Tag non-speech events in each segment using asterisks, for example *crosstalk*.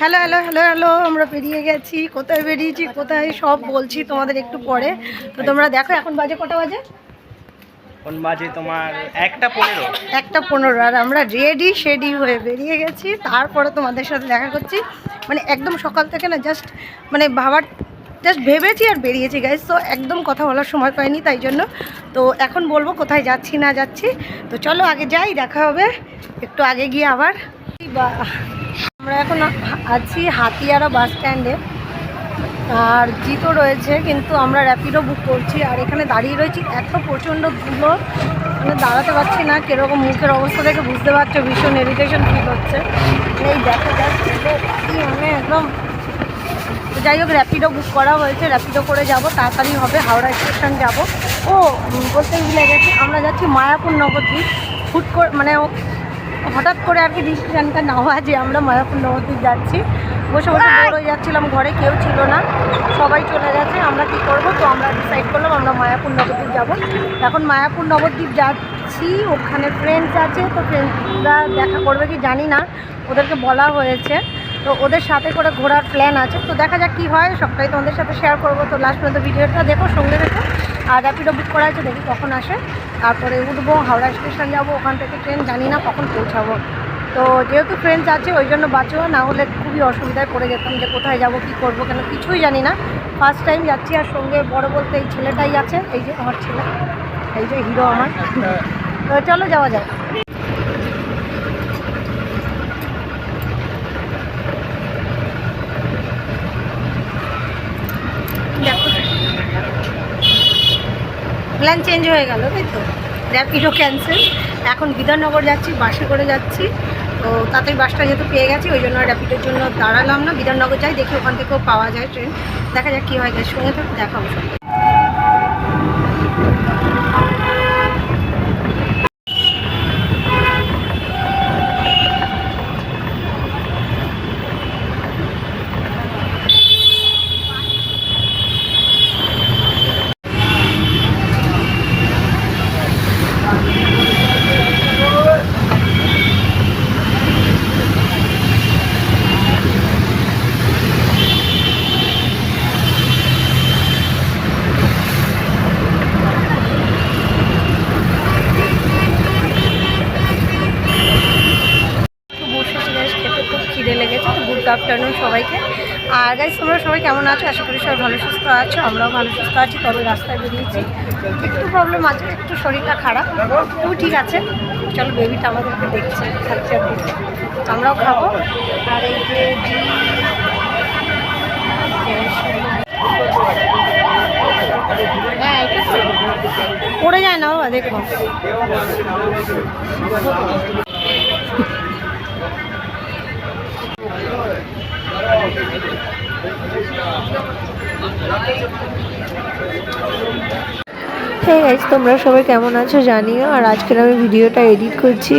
Hello hello hello hello আমরা বেরিয়ে গেছি। কোথায় বেরিয়েছি কোথায় সব বলছি তোমাদের একটু পরে। তো তোমরা দেখো এখন বাজে কটা বাজে? বাজে তোমার একটা পনেরো। একটা পনেরো আর আমরা রেডি শেডি হয়ে বেরিয়ে গেছি। তারপরে তোমাদের সাথে দেখা করছি। মানে একদম সকাল থেকে না জাস্ট মানে ভাবার জাস্ট ভেবেছি আর বেরিয়েছি গাইজ তো একদম কথা বলার সময় পাইনি তাই জন্য। তো এখন বলব কোথায় যাচ্ছি না যাচ্ছি। তো চলো আগে যাই দেখা হবে। একটু আগে গিয়ে আবার। আমরা এখন আছি হাতিয়ারা বাস স্ট্যান্ডে। আর জিতও রয়েছে, কিন্তু আমরা র্যাপিডো বুক করছি। আর এখানে দাঁড়িয়ে রয়েছি, এত প্রচণ্ড ধুলো। মানে দাঁড়াতে পারছি না, কীরকম মুখের অবস্থা দেখে বুঝতে পারছ, ভীষণ এরিটেশন ফিল হচ্ছে। এই দেখা যাচ্ছে মানে একদম যাই হোক, র্যাপিডো বুক করা হয়েছে, র্যাপিডো করে যাব, তাড়াতাড়ি হবে, হাওড়া স্টেশন যাব। ও বলতে ভুলে গেছি, আমরা যাচ্ছি মায়াপুর নবদ্বীপ হুট করে মানে হঠাৎ করে আর কি ডিসিশনটা নেওয়া যে আমরা মায়াপুর নবদ্বীপ যাচ্ছি। বসে বসে বোর হয়ে যাচ্ছিলাম ঘরে কেউ ছিল না। সবাই চলে গেছে আমরা কি করব? তো আমরা ডিসাইড করলাম আমরা মায়াপুর নবদ্বীপ যাব। এখন মায়াপুর নবদ্বীপ যাচ্ছি ওখানে ফ্রেন্ডস আছে তো ফ্রেন্ডসরা দেখা করবে কি জানি না ওদেরকে বলা হয়েছে। তো ওদের সাথে করে ঘোরার প্ল্যান আছে। তো দেখা যাক কী হয় সবটাই তোমাদের সাথে শেয়ার করব। তো লাস্ট পর্যন্ত ভিডিওটা দেখো সঙ্গে দেখো আর র্যাপিডো বুক করা আছে দেখি কখন আসে। তারপরে উঠবো হাওড়া স্টেশন যাব ওখান থেকে ট্রেন জানি না কখন পৌঁছাবো। তো যেহেতু ফ্রেন্ডস আছে ওই জন্য বাঁচো না হলে খুবই অসুবিধায় পড়ে যেতাম যে কোথায় যাব কি করব কেন কিছুই জানি না। ফার্স্ট টাইম যাচ্ছি আর সঙ্গে বড় বলতে এই ছেলেটাই আছে এই যে আমার ছেলে এই যে হিরো আমার। তো চলো যাওয়া যাক। প্ল্যান চেঞ্জ হয়ে গেল, তাই তো? র্যাপিডো ক্যান্সেল এখন বিধাননগর যাচ্ছি, বাসে করে যাচ্ছি। তো তাতেই বাসটা যেহেতু পেয়ে গেছি, ওই জন্য র্যাপিডোর জন্য দাঁড়ালাম না। বিধাননগর যাই, দেখি ওখান থেকেও পাওয়া যায় ট্রেন দেখা যাক কী হয় সঙ্গে তো দেখাবো সব একটু বসেছি গাইস খেতে খুব খিদে লেগেছে, তো গুড আফটারনুন সবাইকে। আর গাইস তোমরা সবাই কেমন আছো? আশা করি সবাই ভালো, সুস্থ আছো, আমরাও ভালো, সুস্থ আছি, তবে রাস্তায় বেরিয়েছি। একটু প্রবলেম আছে, একটু শরীরটা খারাপ, তবু ঠিক আছে। চলো বেবিটা আমাদেরকে দেখছে, খাচ্ছে আমরাও খাব। আর এই যে পড়ে যায় না বাবা, দেখো। হ্যাঁ গাইজ তোমরা সবাই কেমন আছো জানিও। আর আজকের আমি ভিডিওটা এডিট করছি।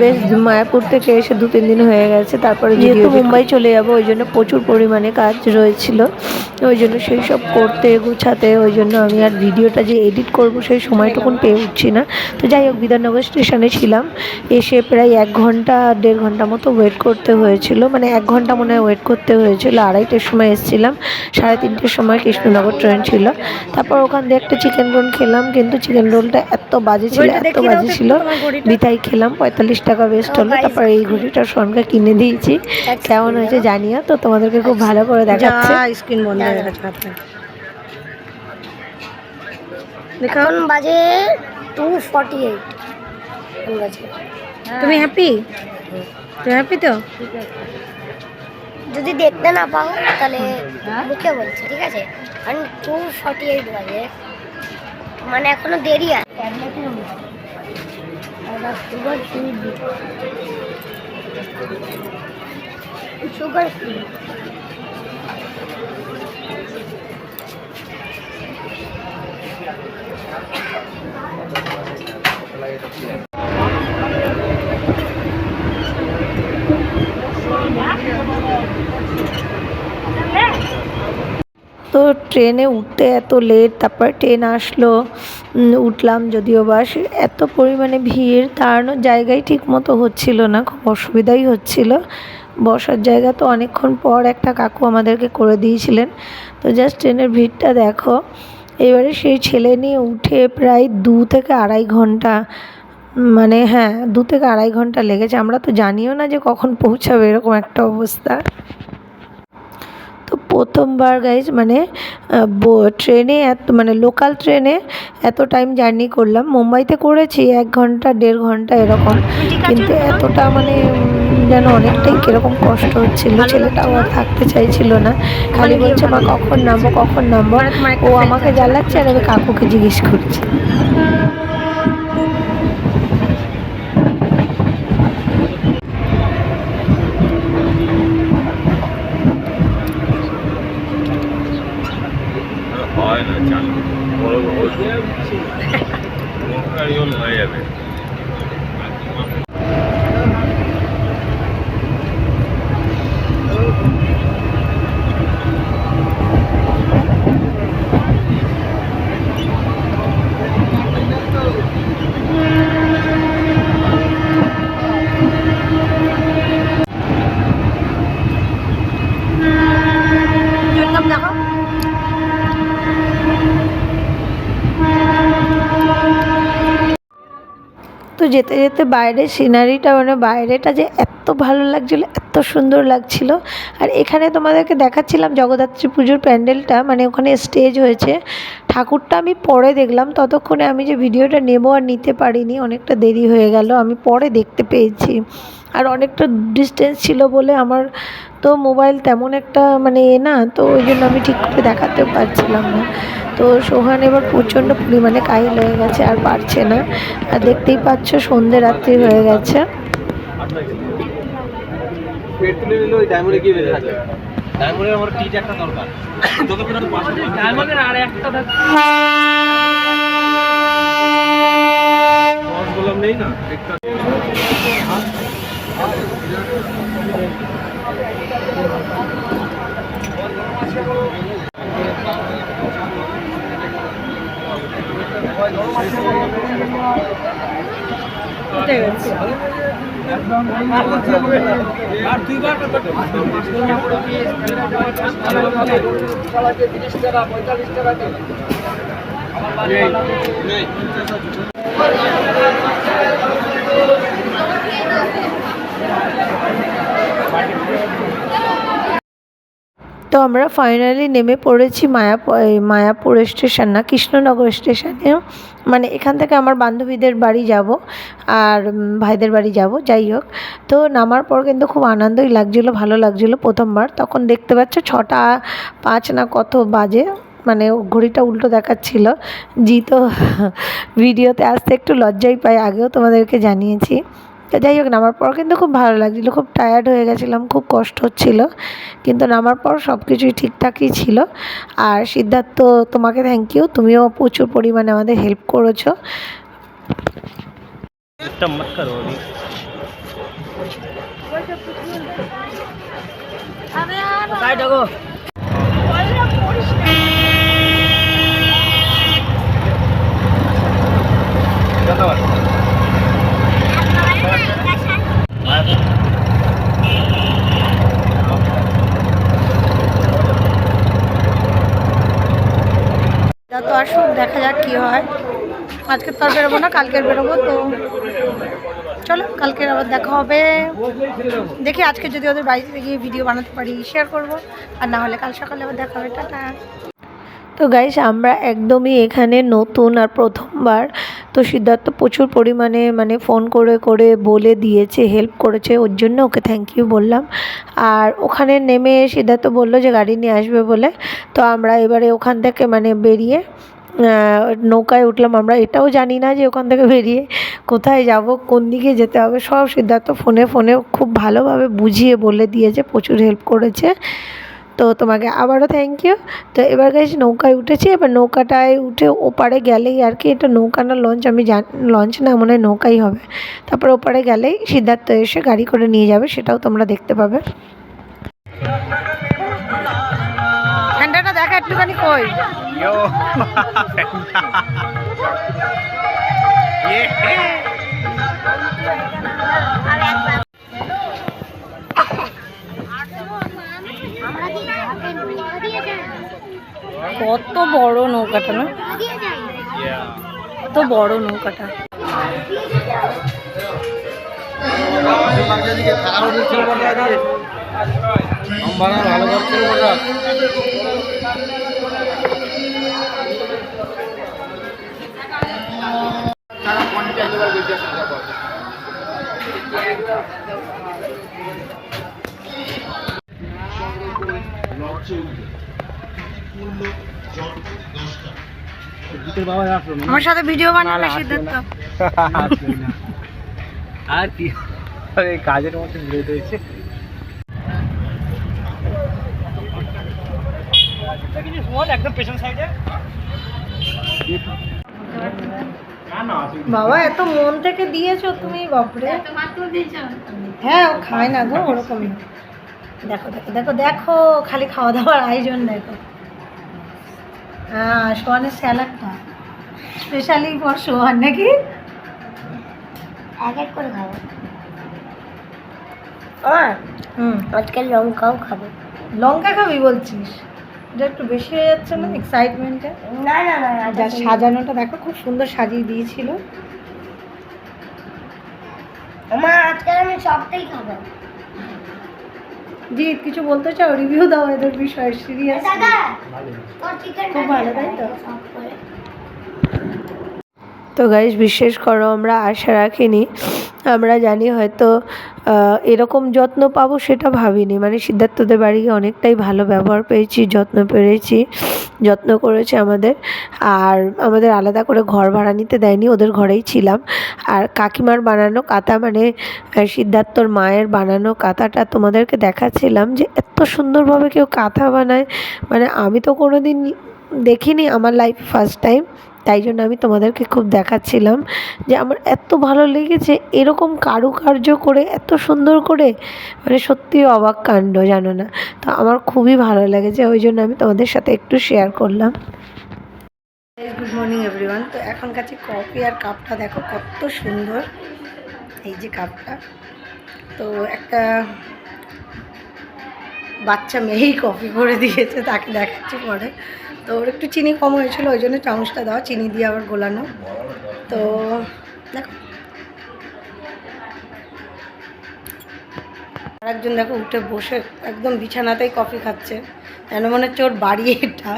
বেশ মায়াপুর থেকে এসে দু তিন দিন হয়ে গেছে তারপরে যেহেতু মুম্বাই চলে যাব ওই জন্য প্রচুর পরিমাণে কাজ রয়েছিল। ওই জন্য সেই সব করতে গুছাতে ওই জন্য আমি আর ভিডিওটা যে এডিট করব সেই সময়টুকুন পেয়ে উঠছি না। তো যাই হোক বিধাননগর স্টেশনে ছিলাম। এসে প্রায় এক ঘণ্টা দেড় ঘণ্টা মতো ওয়েট করতে হয়েছিল। মানে এক ঘণ্টা মনে হয় ওয়েট করতে হয়েছিল। আড়াইটের সময় এসেছিলাম। সাড়ে তিনটের সময় কৃষ্ণনগর ট্রেন ছিল। তারপর ওখান দিয়ে একটা চিকেন রোল খেলাম কিন্তু চিকেন রোলটা এত বাজে ছিল এত বাজে ছিল। বিতাই খেলাম পঁয়তাল্লিশ টাকা বেস্ট হলো তারপর এই ঘড়িটা সনকে কিনে দিয়েছি। কেমন হয়েছে জানিও তো তোমাদেরকে খুব ভালো করে দেখাচ্ছে। স্ক্রিন বন্ধ হয়ে গেছে এখন বাজে টু ফর্টি এইট বাজে। তুমি হ্যাপি তুমি হ্যাপি তো? যদি দেখতে না পাও তাহলে মুখে বলছে ঠিক আছে? কারণ টু ফর্টি এইট বাজে। মানে এখনও দেরি আছে। সুগার ফ্রি সুগার ফ্রি তো ট্রেনে উঠতে এত লেট তারপর ট্রেন আসলো উঠলাম যদিও বা এত পরিমাণে ভিড় দাঁড়ানোর জায়গায় ঠিক মতো হচ্ছিল না, খুব অসুবিধাই হচ্ছিল। বসার জায়গা তো অনেকক্ষণ পর একটা কাকু আমাদেরকে করে দিয়েছিলেন। তো জাস্ট ট্রেনের ভিড়টা দেখো, এবারে সেই ছেলে নিয়ে উঠে প্রায় দু থেকে আড়াই ঘণ্টা মানে হ্যাঁ দু থেকে আড়াই ঘণ্টা লেগেছে। আমরা তো জানিও না যে কখন পৌঁছাবে, এরকম একটা অবস্থা। প্রথমবার গাইজ মানে ট্রেনে এত মানে লোকাল ট্রেনে এত টাইম জার্নি করলাম। মুম্বাইতে করেছি এক ঘণ্টা, দেড় ঘণ্টা এরকম। কিন্তু এতটা মানে যেন অনেকটাই কীরকম কষ্ট হচ্ছিল। ছেলেটাও আর থাকতে চাইছিল না। খালি বলছে, মা, কখন নামবো কখন নামবো? ও আমাকে জ্বালাচ্ছে আর আমি কাকুকে জিজ্ঞেস করছি হয় না চাল বড় বড় গাড়িগুলো হয়ে যাবে চুইংগাম দেখো তো যেতে যেতে বাইরের সিনারিটা মানে বাইরেটা যে এত ভালো লাগছিল, এত সুন্দর লাগছিল। আর এখানে তোমাদেরকে দেখাচ্ছিলাম জগদ্ধাত্রী পুজোর প্যান্ডেলটা মানে ওখানে স্টেজ হয়েছে। ঠাকুরটা আমি পরে দেখলাম, ততক্ষণে আমি যে ভিডিওটা নেব আর নিতে পারিনি, অনেকটা দেরি হয়ে গেল, আমি পরে দেখতে পেয়েছি। আর অনেকটা ডিস্টেন্স ছিল বলে আমার তো মোবাইল তেমন একটা মানে এ না তো ওই জন্য আমি ঠিক করে দেখাতেও পারছিলাম না। তো সোহান এবার প্রচণ্ড পরিমাণে কাহিল হয়ে গেছে আর পারছে না। আর দেখতেই পাচ্ছ সন্ধে রাত্রি হয়ে গেছে। পেট্রোলে নিলে ওই ডায়মন্ডে কি বেঁধে থাকে ডায়মন্ডের আমার টিট একটা দরকার তোকে ফেরত ডায়মন্ডের আর একটা বললাম নেই না আর দুইবার তো আমরা ফাইনালি নেমে পড়েছি মায়াপুর মায়াপুর স্টেশন না, কৃষ্ণনগর স্টেশনে মানে এখান থেকে আমার বান্ধবীদের বাড়ি যাব আর ভাইদের বাড়ি যাব, যাই হোক। তো নামার পর কিন্তু খুব আনন্দই লাগছিল, ভালো লাগছিল প্রথমবার। তখন দেখতে পাচ্ছ ছটা পাঁচ না কত বাজে মানে ঘড়িটা উল্টো দেখাচ্ছিল। জি তো, *laughs* ভিডিওতে আসতে একটু লজ্জাই পাই, আগেও তোমাদেরকে জানিয়েছি। যাই হোক নামার পর কিন্তু খুব ভালো লাগছিল। খুব টায়ার্ড হয়ে গেছিলাম খুব কষ্ট হচ্ছিল। কিন্তু নামার পর সব কিছুই ঠিকঠাকই ছিল। আর সিদ্ধার্থ তোমাকে থ্যাংক ইউ তুমিও প্রচুর পরিমাণে আমাদের হেল্প করেছ। ধন্যবাদ। কি হয়? আজকে তো আর বেরোবো না, কালকের বেরোবো, তো চলো, কালকের আবার দেখা হবে। দেখি আজকে যদি ওদের বাড়িতে গিয়ে ভিডিও বানাতে পারি শেয়ার করব। আর না হলে কাল সকালে আবার দেখা হবে, টাটা। তো গাইস আমরা একদমই এখানে নতুন আর প্রথমবার। তো সিদ্ধার্থ প্রচুর পরিমাণে মানে ফোন করে করে বলে দিয়েছে হেল্প করেছে, ওর জন্য ওকে থ্যাংক ইউ বললাম। আর ওখানে নেমে সিদ্ধার্থ বলল যে গাড়ি নিয়ে আসবে বলে। তো আমরা এবারে ওখান থেকে মানে বেরিয়ে নৌকায় উঠলাম আমরা। এটাও জানি না যে ওখান থেকে বেরিয়ে কোথায় যাব, কোন দিকে যেতে হবে। সব সিদ্ধার্থ ফোনে ফোনে খুব ভালোভাবে বুঝিয়ে বলে দিয়েছে, প্রচুর হেল্প করেছে। তো তোমাকে আবারও থ্যাংক ইউ তো এবার গেছি নৌকায় উঠেছি। এবার নৌকাটায় উঠে ওপারে গেলেই আর কি, এটা নৌকা না লঞ্চ আমি জান লঞ্চ না, মনে হয় নৌকাই হবে। তারপর ওপারে গেলেই সিদ্ধার্থ এসে গাড়ি করে নিয়ে যাবে, সেটাও তোমরা দেখতে পাবে। ঠান্ডাটা দেখা একটুখানি কই? यो ये আমরা কি ঘাটে নৌকা দিয়ে যাই কত বড় নৌকাটা না নৌকা দিয়ে যাই কত বড় নৌকাটা ভালো করছিল বাবা আসলো আমার সাথে ভিডিও বানাবে সিদ্ধার্থ আর কি? এই কাজের মধ্যে বিরত হয়েছে। একদম পেছন সাইডে বাবা এত মন থেকে দিয়েছ তুমি বাপরে। হ্যাঁ ও খায় না গো ওরকমই। দেখো দেখো দেখো দেখো খালি খাওয়া দাওয়ার আয়োজন দেখো। হ্যাঁ সোহানের স্যালাডটা। স্পেশালি ফর সোহান নাকি? এক এক করে খাব। হুম আজকে লঙ্কাও খাব। লঙ্কা খাবি বলছিস? এটা একটু বেশি হয়ে যাচ্ছে না এক্সাইটমেন্টে না না না যা সাজানোটা দেখো খুব সুন্দর সাজিয়ে দিয়েছিল। আমার আজকে আমি সবটাই খাব। জি কিছু বলতে চাও? রিভিউ দাও এদের বিষয়ে সিরিয়াস খুব ভালো, তাই তো? তো গাইজ বিশ্বাস করো আমরা আশা রাখিনি। আমরা জানি হয়তো এরকম যত্ন পাবো সেটা ভাবিনি। মানে সিদ্ধার্থদের বাড়ি অনেকটাই ভালো ব্যবহার পেয়েছি, যত্ন পেরেছি, যত্ন করেছে আমাদের। আর আমাদের আলাদা করে ঘর ভাড়া নিতে দেয়নি, ওদের ঘরেই ছিলাম। আর কাকিমার বানানো কাঁথা মানে সিদ্ধার্থর মায়ের বানানো কাঁথাটা তোমাদেরকে দেখাচ্ছিলাম যে এত সুন্দরভাবে কেউ কাঁথা বানায়। মানে আমি তো কোনো দিন দেখিনি, আমার লাইফ ফার্স্ট টাইম তাই জন্য আমি তোমাদেরকে খুব দেখাচ্ছিলাম যে আমার এত ভালো লেগেছে এরকম কারুকার্য করে, এত সুন্দর করে। মানে সত্যি অবাক কাণ্ড, জানো না? তো আমার খুবই ভালো লেগেছে, ওই জন্য আমি তোমাদের সাথে একটু শেয়ার করলাম। গুড মর্নিং এভরিওয়ান তো এখন কাছে কফি আর কাপটা দেখো কত সুন্দর। এই যে কাপটা তো একটা বাচ্চা মেয়েই কফি করে দিয়েছে, তাকে দেখাচ্ছি পরে। তো ওর একটু চিনি কম হয়েছিল, ওই জন্য চামচটা দেওয়া চিনি দিয়ে আবার গোলানো। তো দেখো। আরেকজন দেখো উঠে বসে একদম বিছানাতেই কফি খাচ্ছে। যেন মনে হচ্ছে ওর বাড়ি এটা?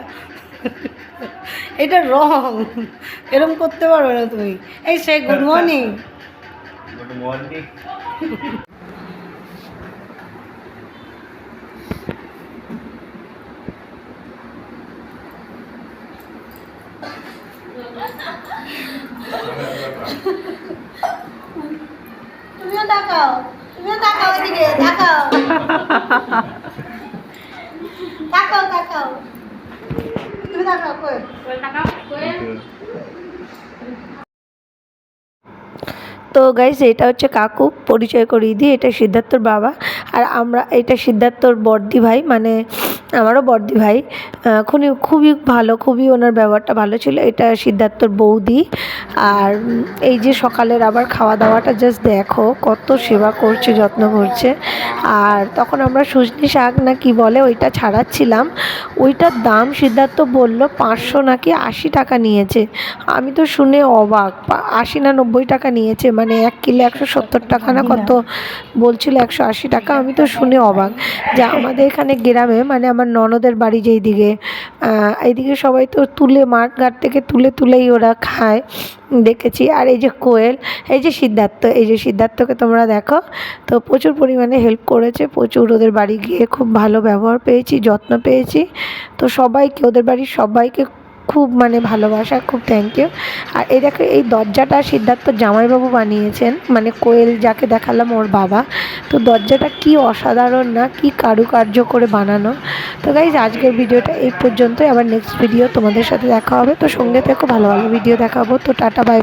এটা রং। এরম করতে পারবে না তুমি। এই সে গুড মর্নিং গুড মর্নিং তুমিও তাকাও তুমিও তাকাও তাকাও। তাকাও তাকাও। তুমি তাকাও, কই? তো গাইজ এটা হচ্ছে কাকু, পরিচয় করিয়ে দিই, এটা সিদ্ধার্থর বাবা। আর আমরা, এটা সিদ্ধার্থর বর্দি ভাই মানে আমারও বর্দি ভাই খুনি, খুবই খুবই ভালো, খুবই ওনার ব্যবহারটা ভালো ছিল। এটা সিদ্ধার্থর বৌদি। আর এই যে সকালের আবার খাওয়া দাওয়াটা জাস্ট দেখো কত সেবা করছে, যত্ন করছে। আর তখন আমরা সুজনি শাক না কি বলে, ওইটা ছাড়াচ্ছিলাম। ওইটার দাম সিদ্ধার্থ বলল পাঁচশো নাকি আশি টাকা নিয়েছে। আমি তো শুনে অবাক আশি না নব্বই টাকা নিয়েছে মানে এক কিলো একশো সত্তর টাকা না কত? বলছিল একশো আশি টাকা, আমি তো শুনে অবাক। যে আমাদের এখানে গ্রামে মানে আমার ননদের বাড়ি যেই দিকে এইদিকে সবাই তো তুলে, মাঠ ঘাট থেকে তুলে তুলেই ওরা খায়। দেখেছি। আর এই যে কোয়েল, এই যে সিদ্ধার্থ, এই যে সিদ্ধার্থকে তোমরা দেখো, তো প্রচুর পরিমাণে হেল্প করেছে। প্রচুর ওদের বাড়ি গিয়ে খুব ভালো ব্যবহার পেয়েছি, যত্ন পেয়েছি। তো সবাইকে, ওদের বাড়ির সবাইকে খুব মানে ভালোবাসা, খুব থ্যাংক ইউ আর এই দেখো, এই দরজাটা সিদ্ধার্থ জামাইবাবু বানিয়েছেন মানে কোয়েল যাকে দেখালাম ওর বাবা। তো দরজাটা কি অসাধারণ না, কি কারুকার্য করে বানানো। তো গাইজ আজকের ভিডিওটা এই পর্যন্তই। আবার নেক্সট ভিডিও তোমাদের সাথে দেখা হবে। তো সঙ্গে থেকে, ভালো ভালো ভিডিও দেখাবো। তো টাটা বাই